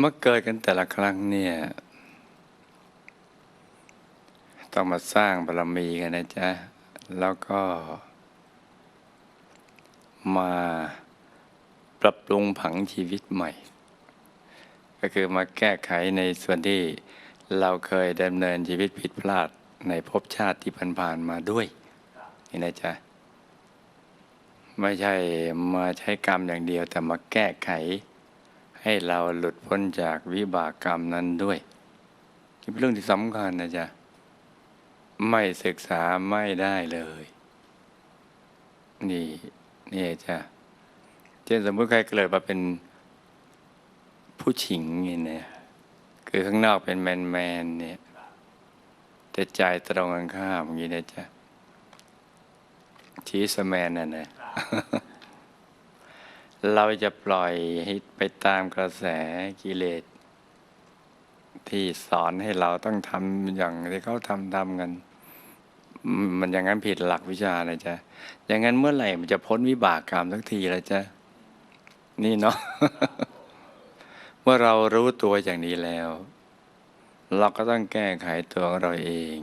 เมื่อเกิดกันแต่ละครั้งเนี่ย ต้องมาสร้างบารมีกันนะจ๊ะ แล้วก็มาปรับปรุงผังชีวิตใหม่ ก็คือมาแก้ไขในส่วนที่เราเคยดำเนินชีวิตผิดพลาดในภพชาติที่ผ่านๆมาด้วย นี่นะจ๊ะ ไม่ใช่มาใช้กรรมอย่างเดียวแต่มาแก้ไข ให้เราหลุดพ้นจากวิบากกรรมนั้นด้วยนี่เป็นเรื่องที่สำคัญนะจ๊ะ ไม่ศึกษาไม่ได้เลย นี่นี่จ้ะเช่นสมมติใครเกิดมาเป็นผู้หญิงเนี่ยคือข้างนอกเป็นแมนแมนเนี่ยแต่ใจตรงกันข้ามอย่างนี้นะจ๊ะชีสแมนน่ะนะ เราจะปล่อยให้ไปตามกระแสกิเลส ที่สอนให้เราต้องทำอย่างที่เขาทำทำกัน มันอย่างนั้นผิดหลักวิชานะจ๊ะอย่างนั้นเมื่อไหร่มันจะพ้นวิบากกรรมสักทีละจ๊ะนี่เนาะเมื่อเรารู้ตัวอย่างนี้แล้ว เราก็ต้องแก้ไขตัวของเราเอง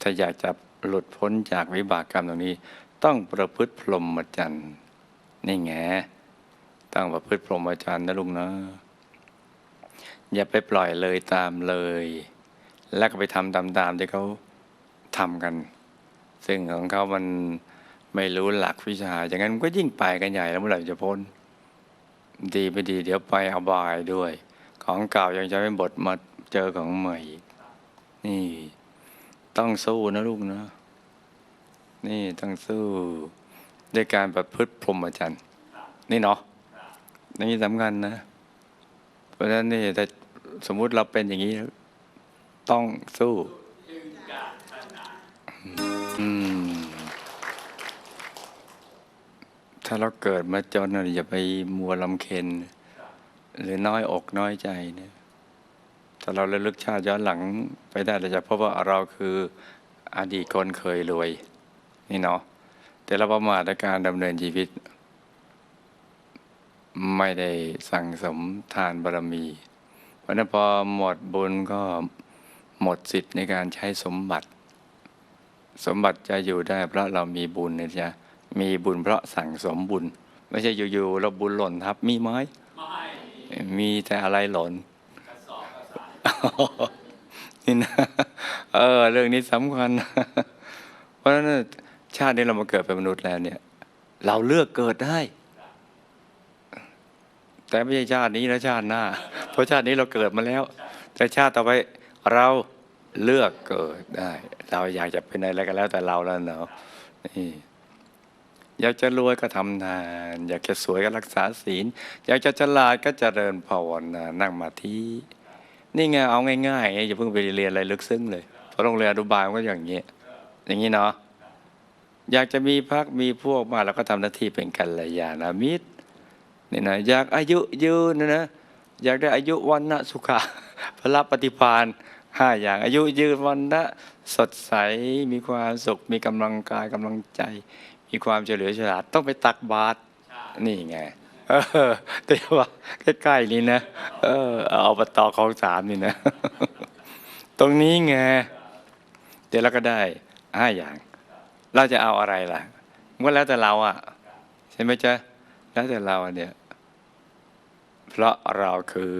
ถ้าอยากจะหลุดพ้นจากวิบากกรรมตรงนี้ ต้องประพฤติพรหมจรรย์ นี่ไงต้องประพฤติพรหมจรรย์นะลุงเนาะอย่าไปปล่อยเลยตามเลย แล้วก็ไปทำตามๆที่เขาทำกัน ซึ่งของเขามันไม่รู้หลักวิชา อย่างนั้นมันก็ยิ่งไปกันใหญ่แล้วเมื่อไหร่จะพ้น ดีไม่ดีเดี๋ยวไปอบายด้วย ของเก่ายังจะไม่บดมาเจอของใหม่อีกนี่ ต้องสู้นะลูกนะ นี่ต้องสู้ ด้วยการประพฤติพรหมจรรย์นี่เนาะนี่สำคัญนะ เพราะฉะนั้นนี่แต่สมมุติเราเป็นอย่างนี้ต้องสู้ถ้าเราเกิดมาจนน่ะอย่าไปมัวลำเค็น หรือน้อยอกน้อยใจเนี่ยถ้าเราระลึกชาติย้อนหลังไปได้เราจะพบว่าเราคืออดีตคนเคยรวย นี่เนาะ แต่เราประมาทในการดำเนินชีวิต ไม่ได้สั่งสมทานบารมีเพราะฉะนั้นพอหมดบุญก็หมดสิทธิ์ในการใช้สมบัติ สมบัติจะอยู่ได้เพราะเรามีบุญนะจ๊ะมีบุญเพราะสั่งสมบุญ ไม่ใช่อยู่ๆเราบุญหล่นทับมีไหมมีแต่อะไรหล่นนี่นะเออเรื่องนี้สำคัญ เพราะฉะนั้น ชาตินี้เรามาเกิดเป็นมนุษย์แล้วเนี่ย เราเลือกเกิดได้ แต่ไม่ใช่ชาตินี้นะชาติหน้า เพราะชาตินี้เราเกิดมาแล้ว แต่ชาติต่อไปเราเลือกเกิดได้ เราอยากจะเป็นอะไรกันแล้วแต่เราแล้วเนาะนี่อยากจะรวยก็ทำทาน อยากจะสวยก็รักษาศีล อยากจะฉลาดก็เจริญภาวนานั่งมาที่นี่ไงเอาง่ายๆไอย่าเพิ่งไปเรียนอะไรลึกซึ้งเลยเพราะโรงเรียนอนุบาลก็อย่างนี้อย่างนี้เนาะ อยากจะมีพักมีพวกมาแล้วก็ทำหน้าที่เป็นกัลยาณมิตรนี่นะอยากอายุยืนนะนะอยากได้อายุวันนะสุขะพระปฏิพานห้าอย่างอายุยืนวันนะสดใสมีความสุข มีกำลังกายกำลังใจ มีความเฉลียวฉลาดต้องไปตักบาตรนี่ไงเออแต่ว่าใกล้ๆนี้นะเออเอาปตอของสามนี่นะ ตรงนี้ไงเดี๋ยวเราก็ได้ห้าอย่าง เราจะเอาอะไรล่ะก็แล้วแต่เราอะใช่ไหมจ๊ะแล้วแต่เราเนี่ย เพราะเราคือ